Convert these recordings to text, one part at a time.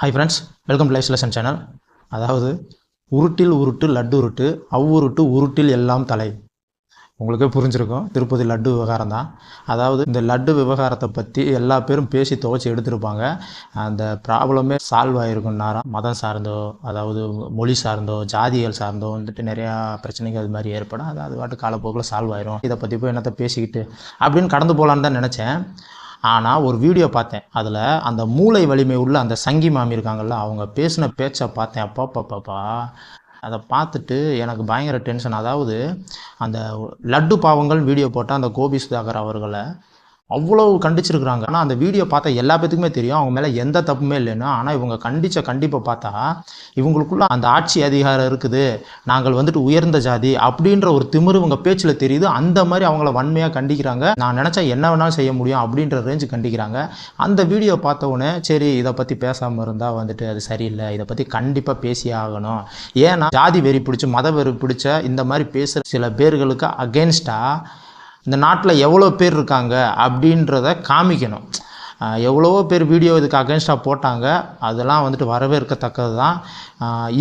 Hi friends welcome to life lesson channel அதாவது உருட்டில் உருட்டு லட்டு உருட்டு அவ்வுருட்டு உருட்டில் எல்லாம் தலை. உங்களுக்கே புரிஞ்சிருக்கும் திருப்பதி லட்டு விவகாரம் தான். அதாவது இந்த லட்டு விவகாரத்தை பற்றி எல்லா பேரும் பேசி துவைச்சி எடுத்திருப்பாங்க. அந்த ப்ராப்ளமே சால்வ் ஆகிருக்கும் நேரம் மதம் சார்ந்தோ அதாவது மொழி சார்ந்தோ ஜாதிகள் சார்ந்தோ வந்துட்டு நிறையா பிரச்சனைகள் அது மாதிரி ஏற்படும். அது அது பாட்டு காலப்போக்கில் சால்வ் ஆயிரும். இதை பற்றி போய் என்னத்தை பேசிக்கிட்டு அப்படின்னு கடந்து போகலான்னு தான் நினச்சேன். ஆனால் ஒரு வீடியோ பார்த்தேன். அதில் அந்த மூளை வலிமை உள்ள அந்த சங்கி மாமி இருக்காங்கல்ல அவங்க பேசின பேச்சை பார்த்தேன். அப்பா பாப்பாப்பா அதை பார்த்துட்டு எனக்கு பயங்கர டென்ஷன். அதாவது அந்த லட்டு பாவங்கள் வீடியோ போட்டால் அந்த கோபி சுதாகர் அவர்களை அவ்வளோ கண்டிச்சிருக்கிறாங்க. ஆனால் அந்த வீடியோ பார்த்தா எல்லா பேத்துக்குமே தெரியும். அவங்க மேலே எந்த தப்புமே இல்லைன்னு. ஆனால் இவங்க கண்டித்த கண்டிப்பை பார்த்தா இவங்களுக்குள்ள அந்த ஆட்சி அதிகாரம் இருக்குது. நாங்கள் வந்துட்டு உயர்ந்த ஜாதி அப்படின்ற ஒரு திமிரு இவங்க பேச்சில் தெரியுது. அந்த மாதிரி அவங்கள வன்மையாக கண்டிக்கிறாங்க. நான் நினச்சா என்ன வேணாலும் செய்ய முடியும் அப்படின்ற ரேஞ்சு கண்டிக்கிறாங்க. அந்த வீடியோ பார்த்த உடனே சரி இதை பற்றி பேசாமல் இருந்தால் வந்துட்டு அது சரியில்லை. இதை பற்றி கண்டிப்பாக பேசியே ஆகணும். ஏன்னா ஜாதி வெறி பிடிச்சி மத வெறி பிடிச்ச இந்த மாதிரி பேசுகிற சில பேர்களுக்கு அகேன்ஸ்டாக இந்த நாட்டில் எவ்வளோ பேர் இருக்காங்க அப்படின்றத காமிக்கணும். எவ்வளவோ பேர் வீடியோ இதுக்கு அகேன்ஸ்டாக போட்டாங்க. அதெல்லாம் வந்துட்டு வரவேற்கத்தக்கது தான்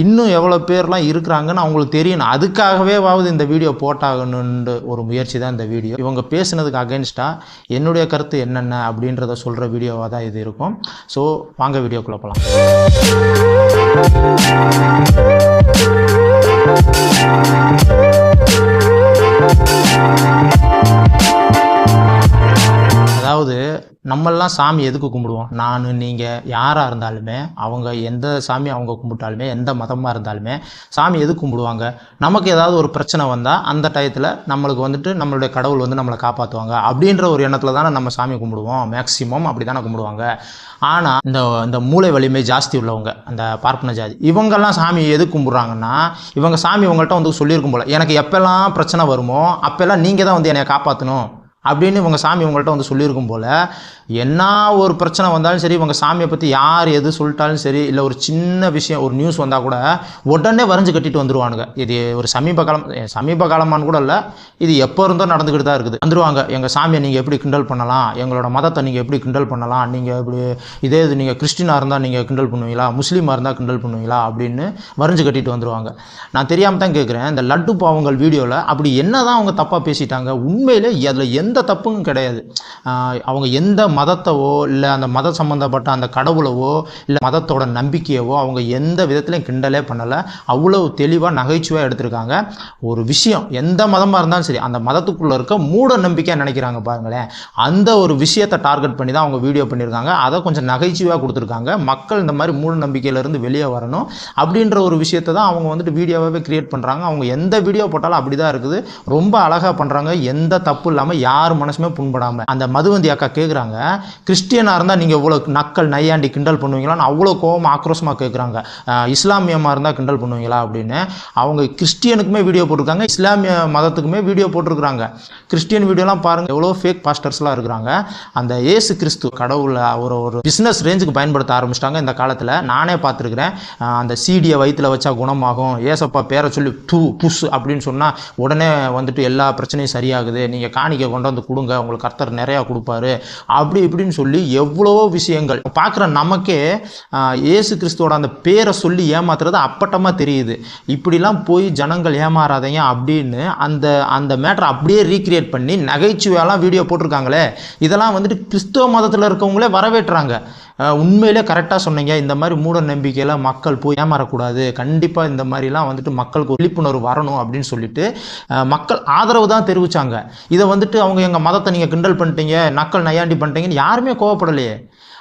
இன்னும் எவ்வளோ பேர்லாம் இருக்கிறாங்கன்னு அவங்களுக்கு தெரியணும். அதுக்காகவேவாவது இந்த வீடியோ போட்டாகணுன்ற ஒரு முயற்சி தான் இந்த வீடியோ. இவங்க பேசுனதுக்கு அகேன்ஸ்டாக என்னுடைய கருத்து என்னென்ன அப்படின்றத சொல்கிற வீடியோவாக தான் இது இருக்கும். ஸோ வாங்க வீடியோக்குள்ளே போகலாம் நம்மெல்லாம் சாமி எதுக்கு கும்பிடுவோம்? நான் நீங்கள் யாராக இருந்தாலுமே அவங்க எந்த சாமி அவங்க கும்பிட்டாலுமே எந்த மதமாக இருந்தாலுமே சாமி எதுக்கு கும்பிடுவாங்க? நமக்கு ஏதாவது ஒரு பிரச்சனை வந்தால் அந்த டயத்தில் நம்மளுக்கு வந்துட்டு நம்மளுடைய கடவுள் வந்து நம்மளை காப்பாற்றுவாங்க அப்படின்ற ஒரு எண்ணத்தில் தானே நம்ம சாமி கும்பிடுவோம். மேக்ஸிமம் அப்படி தானே கும்பிடுவாங்க. ஆனால் இந்த இந்த மூளை வலிமை ஜாஸ்தி உள்ளவங்க அந்த பார்ப்பன ஜாதி இவங்கெல்லாம் சாமி எதுக்கு கும்பிட்றாங்கன்னா இவங்க சாமி இவங்கள்ட்ட வந்து சொல்லியிருக்கும் போல் எனக்கு எப்போல்லாம் பிரச்சனை வருமோ அப்போல்லாம் நீங்கள் தான் வந்து என்னை காப்பாற்றணும் அப்படின்னு இவங்க சாமி இவங்கள்ட்ட வந்து சொல்லியிருக்கும் போல் என்ன ஒரு பிரச்சனை வந்தாலும் சரி இவங்க சாமியை பற்றி யார் எது சொல்லிட்டாலும் சரி இல்லை ஒரு சின்ன விஷயம் ஒரு நியூஸ் வந்தால் கூட உடனே வரைஞ்சு கட்டிட்டு வந்துருவானுங்க. இது ஒரு சமீப காலம் சமீப காலமானு கூட இல்லை இது எப்போ இருந்தோ நடந்துக்கிட்டு தான் இருக்குது. வந்துருவாங்க எங்கள் சாமியை நீங்கள் எப்படி கிண்டல் பண்ணலாம் எங்களோட மதத்தை நீங்கள் எப்படி கிண்டல் பண்ணலாம் நீங்கள் எப்படி இதே இது நீங்கள் கிறிஸ்டினாக இருந்தால் நீங்கள் கிண்டல் பண்ணுவீங்களா முஸ்லீமாக இருந்தால் கிண்டல் பண்ணுவீங்களா அப்படின்னு வரைஞ்சு கட்டிட்டு வந்துடுவாங்க நான் தெரியாமல் தான் கேட்குறேன் இந்த லட்டு பாவங்கள் வீடியோவில் அப்படி என்ன தான் அவங்க தப்பாக பேசிட்டாங்க உண்மையிலே அதில் எந்த எந்த தப்பும் கிடையாது. அவங்க எந்த மதத்தவோ இல்லை அந்த மத சம்மந்தப்பட்ட அந்த கடவுளவோ இல்லை மதத்தோட நம்பிக்கையவோ அவங்க எந்த விதத்துலையும் கிண்டலே பண்ணலை. அவ்வளோ தெளிவாக நகைச்சுவாக எடுத்திருக்காங்க. ஒரு விஷயம் எந்த மதமாக இருந்தாலும் சரி அந்த மதத்துக்குள்ளே இருக்க மூட நம்பிக்கையாக நினைக்கிறாங்க பாருங்களேன். அந்த ஒரு விஷயத்தை டார்கெட் பண்ணி தான் அவங்க வீடியோ பண்ணியிருக்காங்க. அதை கொஞ்சம் நகைச்சுவாக கொடுத்துருக்காங்க. மக்கள் இந்த மாதிரி மூட நம்பிக்கையிலேருந்து வெளியே வரணும். அப்படின்ற ஒரு விஷயத்தை தான் அவங்க வந்துட்டு வீடியோவாகவே கிரியேட் பண்ணுறாங்க அவங்க எந்த வீடியோ போட்டாலும் அப்படி தான் இருக்குது. ரொம்ப அழகாக பண்ணுறாங்க எந்த தப்பு இல்லாமல் யார் மனசுமே புண்படாமல் அந்த மதுவந்தி அக்கா கேட்குறாங்க கிறிஸ்டியனாக இருந்தால் நீங்கள் இவ்வளோ நக்கல் நையாண்டி கிண்டல் பண்ணுவீங்களான்னு அவ்வளோ கோபம் ஆக்ரோஷமாக கேட்குறாங்க இஸ்லாமியமாக இருந்தால் கிண்டல் பண்ணுவீங்களா? அப்படின்னு. அவங்க கிறிஸ்டியனுக்குமே வீடியோ போட்டிருக்காங்க இஸ்லாமிய மதத்துக்குமே வீடியோ போட்டிருக்காங்க கிறிஸ்டியன் வீடியோலாம் பாருங்கள் எவ்வளோ ஃபேக் பாஸ்டர்ஸ்லாம் இருக்கிறாங்க. அந்த ஏசு கிறிஸ்து கடவுளை ஒரு ஒரு பிஸ்னஸ் ரேஞ்சுக்கு பயன்படுத்த ஆரம்பிச்சிட்டாங்க இந்த காலத்தில். நானே பார்த்துருக்குறேன். அந்த சீடியை வயிற்றில் வச்சா குணமாகும் ஏசப்பா பேரை சொல்லி தூ புஷ் அப்படின்னு சொன்னால் உடனே வந்துட்டு எல்லா பிரச்சனையும் சரியாகுது. நீங்கள் காணிக்கை கொண்டு கொண்டாந்து கொடுங்க உங்களுக்கு கர்த்தர் நிறையா கொடுப்பாரு அப்படி இப்படின்னு சொல்லி எவ்வளவோ விஷயங்கள். பார்க்குற நமக்கே இயேசு கிறிஸ்துவோட அந்த பேரை சொல்லி ஏமாத்துறது அப்பட்டமாக தெரியுது. இப்படிலாம் போய் ஜனங்கள் ஏமாறாதீங்க அப்படின்னு அந்த அந்த மேட்டரை அப்படியே ரீக்ரியேட் பண்ணி நகைச்சுவையெல்லாம் வீடியோ போட்டிருக்காங்களே இதெல்லாம் வந்துட்டு கிறிஸ்துவ மதத்தில் இருக்கவங்களே வரவேற்றாங்க. உண்மையிலே கரெக்டாக சொன்னீங்க. இந்த மாதிரி மூட நம்பிக்கையில் மக்கள் போய் ஏமாறக்கூடாது. கண்டிப்பாக இந்த மாதிரிலாம் வந்துட்டு மக்களுக்கு விழிப்புணர்வு வரணும் அப்படின்னு சொல்லிட்டு மக்கள் ஆதரவு தான் தெரிவித்தாங்க இதை வந்துட்டு அவங்க எங்கள் மதத்தை நீங்கள் கிண்டல் பண்ணிட்டீங்க நக்கல் நையாண்டி பண்ணிட்டீங்கன்னு யாருமே கோவப்படலையே.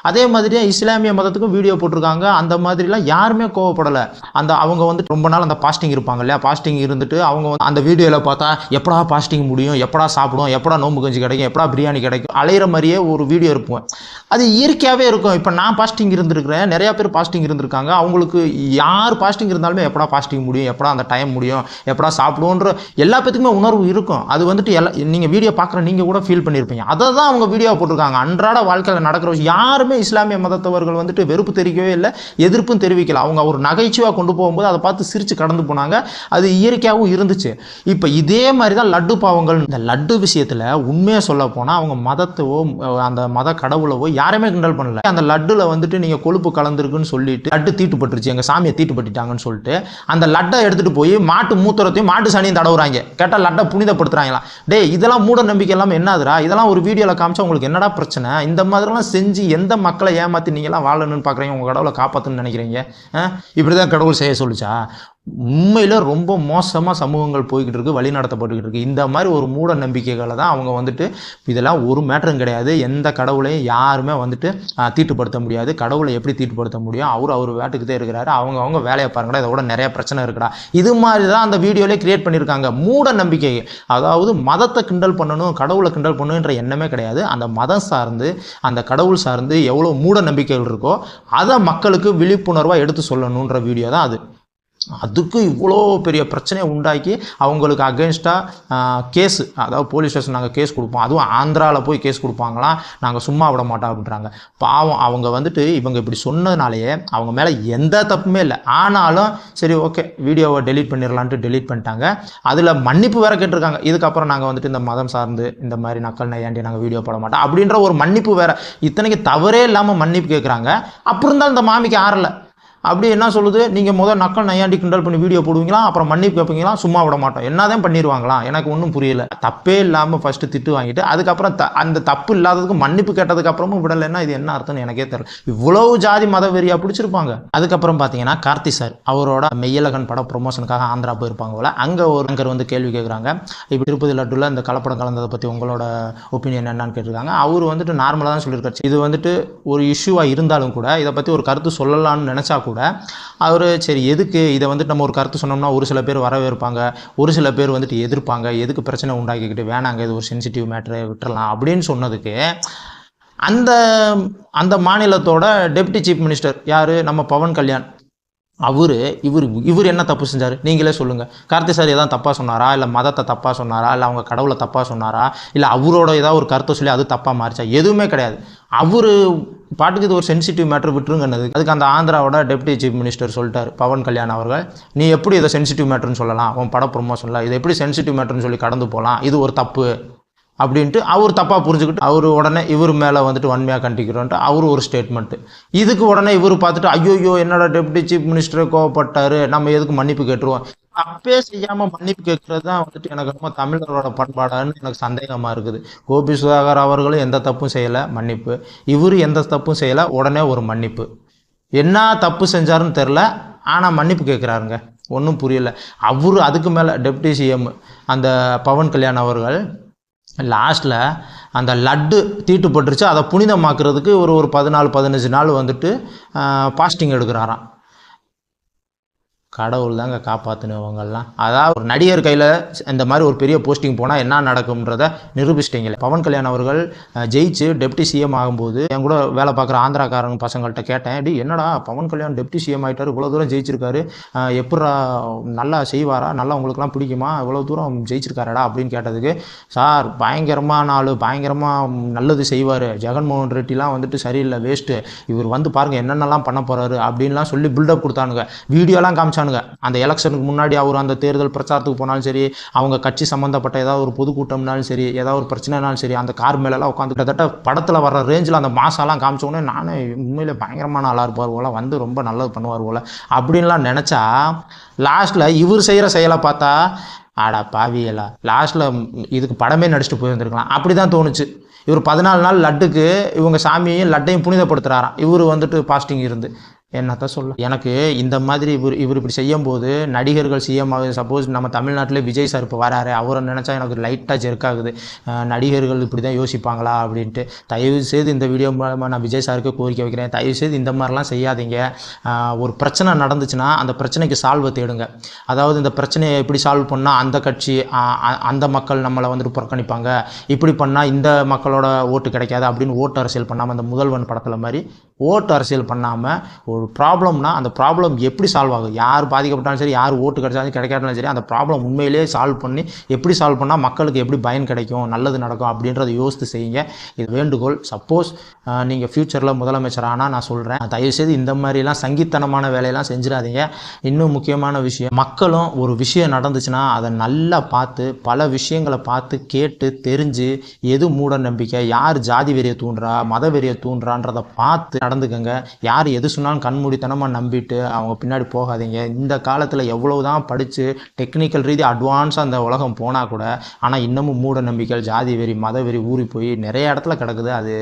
அதே மாதிரியே இஸ்லாமிய மதத்துக்கும் வீடியோ போட்டிருக்காங்க. அந்த மாதிரிலாம் யாருமே கோவப்படலை. அந்த அவங்க வந்து ரொம்ப நாள் அந்த பாஸ்டிங் இருப்பாங்க இல்லையா? பாஸ்டிங் இருந்துட்டு அவங்க வந்து அந்த வீடியோவில் பார்த்தா எப்படா பாஸ்டிங் முடியும்? எப்படா சாப்பிடும்? எப்படா நோம்பு கஞ்சி கிடைக்கும்? எப்படா பிரியாணி கிடைக்கும்? அலையிற மாதிரியே ஒரு வீடியோ இருப்போம் அது இயற்கையாகவே இருக்கும். இப்போ நான் பாஸ்டிங் இருந்திருக்கிறேன். நிறையா பேர் பாஸ்டிங் இருந்திருக்காங்க. அவங்களுக்கு யார் பாஸ்டிங் இருந்தாலுமே எப்படா பாஸ்டிங் முடியும்? எப்படா அந்த டைம் முடியும்? எப்படா சாப்பிடுவோன்ற எல்லா பேத்துக்குமே உணர்வு இருக்கும். அது வந்துட்டு எல்லா நீங்கள் வீடியோ பார்க்குற நீங்கள் கூட ஃபீல் பண்ணியிருப்பீங்க அதை தான் அவங்க வீடியோ போட்டிருக்காங்க. அன்றாட வாழ்க்கையில் நடக்கிற யாருமே யாருமே இஸ்லாமிய மதத்தவர்கள் வந்துட்டு வெறுப்பு தெரிவிக்கவே இல்லை எதிர்ப்பும் தெரிவிக்கல. அவங்க ஒரு நகைச்சுவாக கொண்டு போகும்போது அதை பார்த்து சிரித்து கடந்து போனாங்க. அது இயற்கையாகவும் இருந்துச்சு. இப்போ இதே மாதிரி தான் லட்டு பாவங்கள். இந்த லட்டு விஷயத்தில் உண்மையாக சொல்ல போனால் அவங்க மதத்தவோ அந்த மத கடவுளவோ யாருமே கிண்டல் பண்ணல. அந்த லட்டுல வந்துட்டு நீங்கள் கொழுப்பு கலந்துருக்குன்னு சொல்லிட்டு லட்டு தீட்டுப்பட்டுருச்சு எங்கள் சாமியை தீட்டுப்பட்டுட்டாங்கன்னு சொல்லிட்டு அந்த லட்டை எடுத்துகிட்டு போய் மாட்டு மூத்திரத்தையும் மாட்டு சனியும் தடவுறாங்க. கேட்டால் லட்டை புனிதப்படுத்துறாங்களாம் டேய் இதெல்லாம் மூட நம்பிக்கை இல்லாமல் என்னதுடா? இதெல்லாம் ஒரு வீடியோவில் காமிச்சா உங்களுக்கு என்னடா பிரச்சனை? இந்த மாதிரிலாம் செஞ்சு எந்த மக்களை ஏமாற்றி நீங்களாம் வாழணும்னு பார்க்குறீங்க உங்கள் கடவுளை காப்பாற்றணும்னு நினைக்கிறீங்க? இப்படி தான் கடவுள் செய்ய சொல்லுச்சா? உண்மையில் ரொம்ப மோசமாக சமூகங்கள் போய்கிட்டு இருக்குது வழி நடத்தப்பட்டுக்கிட்டு இருக்குது இந்த மாதிரி ஒரு மூட நம்பிக்கைகளை தான் அவங்க வந்துட்டு இதெல்லாம் ஒரு மேட்டரும் கிடையாது. எந்த கடவுளையும் யாருமே வந்துட்டு தீட்டுப்படுத்த முடியாது. கடவுளை எப்படி தீட்டுப்படுத்த முடியும்? அவர் அவர் வேட்டுக்கிட்டே இருக்கிறாரு. அவங்க அவங்க வேலையை பாருங்கடா இதோட நிறைய பிரச்சனை இருக்குடா. இது மாதிரி தான் அந்த வீடியோலே கிரியேட் பண்ணியிருக்காங்க. மூட நம்பிக்கை. அதாவது மதத்தை கிண்டல் பண்ணணும் கடவுளை கிண்டல் பண்ணணுன்ற எண்ணமே கிடையாது. அந்த மதம் சார்ந்து அந்த கடவுள் சார்ந்து எவ்வளோ மூட நம்பிக்கைகள் இருக்கோ அதை மக்களுக்கு விழிப்புணர்வாக எடுத்து சொல்லணுன்ற வீடியோ தான் அது. அதுக்கும் இவ்வளோ பெரிய பிரச்சனையை உண்டாக்கி அவங்களுக்கு அகேன்ஸ்டாக கேஸு அதாவது போலீஸ் ஸ்டேஷன் நாங்கள் கேஸ் கொடுப்போம். அதுவும் ஆந்திராவில் போய் கேஸ் கொடுப்பாங்களாம் நாங்கள் சும்மா விட மாட்டோம் அப்படின்றாங்க. பாவம் அவங்க வந்துட்டு இவங்க இப்படி சொன்னதுனாலேயே அவங்க மேலே எந்த தப்புமே இல்லை. ஆனாலும் சரி ஓகே வீடியோவை டெலீட் பண்ணிடலான்ட்டு டெலீட் பண்ணிட்டாங்க. அதில் மன்னிப்பு வேற கேட்டிருக்காங்க. இதுக்கப்புறம் நாங்கள் வந்துட்டு இந்த மதம் சார்ந்து இந்த மாதிரி நக்கல் நையாண்டி நாங்கள் வீடியோ போட மாட்டோம் அப்படின்ற ஒரு மன்னிப்பு வேறு. இத்தனைக்கு தவறே இல்லாமல் மன்னிப்பு கேட்குறாங்க அப்புறம் இருந்தால் இந்த மாமிக்கு ஆறலை. அப்படி என்ன சொல்லுது? நீங்கள் முதல் நக்கல் நையாண்டி கிண்டல் பண்ணி வீடியோ போடுவீங்களா? அப்புறம் மன்னிப்பு கேட்பீங்களா? சும்மா விட மாட்டோம். என்னதான் பண்ணிடுவாங்களா எனக்கு ஒன்றும் புரியல. தப்பே இல்லாமல் ஃபஸ்ட்டு திட்டு வாங்கிட்டு அதுக்கப்புறம் த அந்த தப்பு இல்லாததுக்கு மன்னிப்பு கேட்டதுக்கு அப்புறமும் விடலைன்னா இது என்ன அர்த்தம்னு எனக்கே தெரியல. இவ்வளவு ஜாதி மத வெறியாக பிடிச்சிருப்பாங்க. அதுக்கப்புறம் பார்த்தீங்கன்னா கார்த்தி சார் அவரோட மெய்யலகன் படம் ப்ரொமோஷனுக்காக ஆந்திரா போயிருப்பாங்க போல. அங்கே ஒரு அங்கர் வந்து கேள்வி கேட்குறாங்க இப்போ திருப்பதி லட்டுல இந்த கலப்படம் கலந்ததை பற்றி உங்களோட ஒப்பீனியன் என்னன்னு கேட்டிருக்காங்க. அவர் வந்துட்டு நார்மலாக தான் சொல்லியிருக்காரு. இது வந்துட்டு ஒரு இஷ்யூவாக இருந்தாலும் கூட இதை பற்றி ஒரு கருத்து சொல்லலாம்னு நினச்சா கூட கூட. அவர் சரி எதுக்கு? இதை வந்துட்டு நம்ம ஒரு கருத்து சொன்னோம்னா ஒரு சில பேர் வரவேற்பாங்க. ஒரு சில பேர் வந்துட்டு எதிர்ப்பாங்க. எதுக்கு பிரச்சனை உண்டாக்கிக்கிட்டு வேணாங்க இது ஒரு சென்சிட்டிவ் மேட்ரு விட்டுறலாம் அப்படின்னு சொன்னதுக்கு அந்த அந்த மாநிலத்தோட டெப்டி சீஃப் மினிஸ்டர் யார்? நம்ம பவன் கல்யாண். அவர் இவர் இவர் என்ன தப்பு செஞ்சார்? நீங்களே சொல்லுங்கள் கார்த்தி சார் எதாவது தப்பாக சொன்னாரா? இல்லை மதத்தை தப்பாக சொன்னாரா? இல்லை அவங்க கடவுளை தப்பாக சொன்னாரா? இல்லை அவரோட ஏதாவது ஒரு கருத்தை சொல்லி அது தப்பாக மாறிச்சா? எதுவுமே கிடையாது. அவர் பாட்டுக்கு இது ஒரு சென்சிட்டிவ் மேட்டர் விட்டுருங்கன்னது அதுக்கு அந்த ஆந்திராவோட டெப்டி சீஃப் மினிஸ்டர் சொல்லிட்டார் பவன் கல்யாண் அவர்கள். நீ எப்படி இதை சென்சிட்டிவ் மேட்டர்னு சொல்லலாம் உன் பட ப்ரொமோஷனில் இதை எப்படி சென்சிட்டிவ் மேட்டர்னு சொல்லி கடந்து போகலாம் இது ஒரு தப்பு அப்படின்ட்டு அவர் தப்பாக புரிஞ்சுக்கிட்டு அவர் உடனே இவர் மேலே வந்துட்டு வன்மையாக கண்டிக்கிறோன்ட்டு அவர் ஒரு ஸ்டேட்மெண்ட்டு இதுக்கு உடனே இவர் பார்த்துட்டு ஐயோயோ என்னோட டெப்டி சீஃப் மினிஸ்டரே கோவப்பட்டாரு நம்ம எதுக்கு மன்னிப்பு கேட்டுருவோம்? தப்பே செய்யாமல் மன்னிப்பு கேட்கறது தான் வந்துட்டு எனக்கு ரொம்ப தமிழரோட பண்பாடான்னு எனக்கு சந்தேகமாக இருக்குது. கோபி சுதாகர் அவர்களும் எந்த தப்பும் செய்யலை மன்னிப்பு. இவரு எந்த தப்பும் செய்யலை உடனே ஒரு மன்னிப்பு. என்ன தப்பு செஞ்சாருன்னு தெரில ஆனால் மன்னிப்பு கேட்குறாருங்க. ஒன்றும் புரியல. அவர் அதுக்கு மேலே டெப்டி சிஎம் அந்த பவன் கல்யாண் அவர்கள் லாஸ்ட்டில் அந்த லட்டு தீட்டுப்பட்டுருச்சு அதை புனிதமாக்குறதுக்கு ஒரு ஒரு பதினாலு பதினஞ்சு நாள் வந்துட்டு பாஸ்டிங் எடுக்கிறாராம். கடவுள் தாங்க காப்பாற்றினவங்கெல்லாம் அதாவது ஒரு நடிகர் கையில் இந்த மாதிரி ஒரு பெரிய போஸ்டிங் போனால் என்ன நடக்கும்ன்றத நிரூபிச்சிட்டிங்களே. பவன் கல்யாண் அவர்கள் ஜெயிச்சு டெப்டி சிஎம் ஆகும்போது என் கூட வேலை பார்க்குற ஆந்திராக்காரங்க பசங்கள்கிட்ட கேட்டேன் டி என்னடா பவன் கல்யாண் டெப்டி சிஎம் ஆகிட்டார் இவ்வளோ தூரம் ஜெயிச்சிருக்காரு எப்படா நல்லா செய்வாரா நல்லா உங்களுக்குலாம் பிடிக்குமா இவ்வளோ தூரம் ஜெயிச்சிருக்காரடா? அப்படின்னு கேட்டதுக்கு சார் பயங்கரமாக நாள் பயங்கரமாக நல்லது செய்வார். ஜெகன்மோகன் ரெட்டிலாம் வந்துட்டு சரியில்லை வேஸ்ட்டு இவர் வந்து பாருங்க என்னென்னலாம் பண்ண போகிறாரு அப்படின்லாம் சொல்லி பில்டப் கொடுத்தானுங்க. வீடியோலாம் காமிச்சானுங்க அந்த எலெக்ஷனுக்கு முன்னாடி அவர் அந்த தேர்தல் பிரச்சாரத்துக்கு போனாலும் சரி அவங்க கட்சி சம்மந்தப்பட்ட ஏதாவது ஒரு பொதுக்கூட்டம்னாலும் சரி ஏதாவது ஒரு பிரச்சனைனாலும் சரி அந்த கார் மேலெல்லாம் உட்காந்து கிட்டத்தட்ட படத்தில் வர்ற ரேஞ்சில் அந்த மாசாலாம் காமிச்சோடனே நானும் நானே பயங்கரமான ஆளாக இருப்பார் போல வந்து ரொம்ப நல்லது பண்ணுவார் போல அப்படின்லாம் நினச்சா லாஸ்ட்டில் இவர் செய்கிற செயலை பார்த்தா ஆடா பாவியலா லாஸ்ட்டில் இதுக்கு படமே நடிச்சுட்டு போயிருந்துருக்கலாம் அப்படி தான் தோணுச்சு. இவர் பதினாலு நாள் லட்டுக்கு இவங்க சாமியையும் லட்டையும் புனிதப்படுத்துகிறாராம் இவர் வந்துட்டு பாஸ்டிங் இருந்து. என்னத்த சொல்ல? எனக்கு இந்த மாதிரி இவர் இவர் இப்படி செய்யும்போது நடிகர்கள் சிஎம் ஆகுது சப்போஸ் நம்ம தமிழ்நாட்டில் விஜய் சார் இப்போ வராரு அவரை நினச்சா எனக்கு லைட்டாக ஜெர்க்காகுது நடிகர்கள் இப்படி தான் யோசிப்பாங்களா அப்படின்ட்டு. தயவு செய்து இந்த வீடியோ மூலமாக நான் விஜய் சாருக்கு கோரிக்கை வைக்கிறேன். தயவு செய்து இந்த மாதிரிலாம் செய்யாதீங்க. ஒரு பிரச்சனை நடந்துச்சுன்னா அந்த பிரச்சனைக்கு சால்வை தேடுங்க. அதாவது இந்த பிரச்சனையை எப்படி சால்வ் பண்ணால் அந்த கட்சி அந்த மக்கள் நம்மளை வந்துட்டு புறக்கணிப்பாங்க. இப்படி பண்ணால் இந்த மக்களோட ஓட்டு கிடைக்காது அப்படின்னு ஓட்டு அரசியல் பண்ணாமல் அந்த முதல்வன் படத்தில் மாதிரி ஓட்டு அரசியல் பண்ணாமல் ஒரு ப்ராப்ளம்னா அந்த ப்ராப்ளம் எப்படி சால்வ் ஆகும் யார் பாதிக்கப்பட்டாலும் சரி யார் ஓட்டு கிடைச்சாலும் கிடைக்காட்டாலும் சரி அந்த ப்ராப்ளம் உண்மையிலேயே சால்வ் பண்ணி எப்படி சால்வ் பண்ணால் மக்களுக்கு எப்படி பயன் கிடைக்கும் நல்லது நடக்கும் அப்படின்றத யோசித்து செய்யுங்க. இது வேண்டுகோள். சப்போஸ் நீங்கள் ஃப்யூச்சரில் முதலமைச்சர் ஆனால் நான் சொல்கிறேன் தயவுசெய்து இந்த மாதிரிலாம் சங்கித்தனமான வேலையெல்லாம் செஞ்சிடாதீங்க. இன்னும் முக்கியமான விஷயம் மக்களும் ஒரு விஷயம் நடந்துச்சுன்னா அதை நல்லா பார்த்து பல விஷயங்களை பார்த்து கேட்டு தெரிஞ்சு எது மூட நம்பிக்கை யார் ஜாதி வெறியை தூண்டுறா மத வெறியை தூண்டுறான்றதை பார்த்து நடந்துக்கங்க. யார் எது சொன்னாலும் கண்மூடித்தனமாக நம்பிட்டு அவங்க பின்னாடி போகாதீங்க. இந்த காலத்தில் எவ்வளவு தான் படித்து டெக்னிக்கல் ரீதி அட்வான்ஸாக அந்த உலகம் போனால் கூட ஆனால் இன்னமும் மூட நம்பிக்கைகள் ஜாதி வெறி மத வெறி ஊறி போய் நிறைய இடத்துல கிடக்குது. அது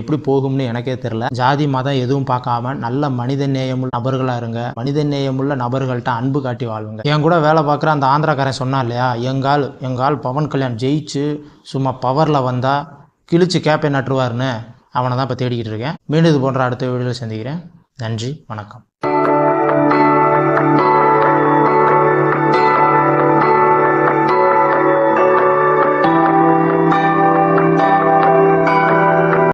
எப்படி போகும்னு எனக்கே தெரில ஜாதி மதம் எதுவும் பார்க்காம நல்ல மனித நேயமுள்ள நபர்களாக இருங்க. மனித நேயமுள்ள நபர்கள்ட்ட அன்பு காட்டி வாழ்வுங்க. என் கூட வேலை பார்க்குற அந்த ஆந்திராக்காரன் சொன்னா இல்லையா எங்கால் எங்கால் பவன் கல்யாண் ஜெயிச்சு சும்மா பவரில் வந்தால் கிழிச்சு கேப்பை நட்டுருவாருன்னு. அவனை தான் இப்போ தேடிக்கிட்டு இருக்கேன். மீண்டும் இது போன்ற அடுத்த வீடியோவில் சந்திக்கிறேன். நன்றி வணக்கம்.